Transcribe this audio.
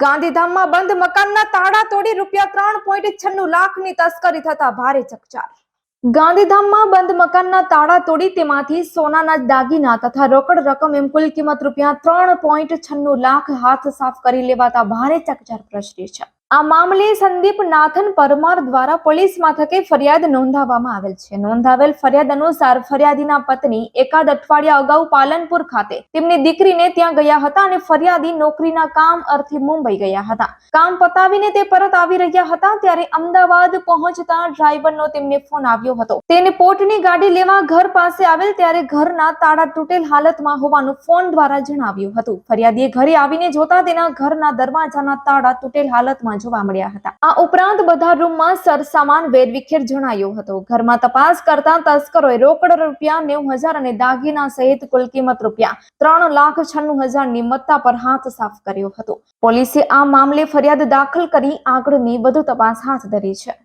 ગાંધીધામમાં બંધ મકાનના તાળા તોડી રૂપિયા ત્રણ પોઈન્ટ છન્નું લાખની તસ્કરી થતા ભારે ચકચાર. ગાંધીધામમાં બંધ મકાનના તાળા તોડી તેમાંથી સોનાના દાગીના તથા રોકડ રકમ એમ કુલ કિંમત રૂપિયા ત્રણ પોઈન્ટ છન્નું લાખ હાથ સાફ કરી લેવાતા ભારે ચકચાર પ્રસરી છે. આ મામલે સંદીપ નાથન પરમાર દ્વારા પોલીસ મથકે ફરિયાદ નોંધાવવામાં આવેલ છે. નોંધાવેલ ફરિયાદ અનુસાર ફરિયાદીના પત્ની એકાદ અઠવાડિયા અગાઉ પાલનપુર ખાતે તેમની દીકરીને ત્યાં ગયા હતા અને ફરિયાદી નોકરીના કામ અર્થે મુંબઈ ગયા હતા. કામ પતાવીને તે પરત આવી રહ્યા હતા ત્યારે અમદાવાદ પહોંચતા ડ્રાઈવરનો તેમને ફોન આવ્યો હતો. તેને પોટની ગાડી લેવા ઘર પાસે આવેલ ત્યારે ઘરના તાળા તૂટેલ હાલતમાં હોવાનું ફોન દ્વારા જણાવ્યું હતું. ફરિયાદીએ ઘરે આવીને જોતા તેના ઘરના દરવાજાના તાળા તૂટેલ હાલતમાં જોવા મળ્યા હતા. આ ઉપરાંત બધા રૂમમાં સરસામાન વેરવિખેર જણાયો હતો. ઘરમાં તપાસ કરતા તસ્કરોએ રોકડ રૂપિયા નેવું હજાર અને દાગીના સહિત કુલ કિંમત રૂપિયા ત્રણ લાખ છન્નું હજારની મત્તા પર હાથ સાફ કર્યો હતો. પોલીસે આ મામલે ફરિયાદ દાખલ કરી આગળની વધુ તપાસ હાથ ધરી છે.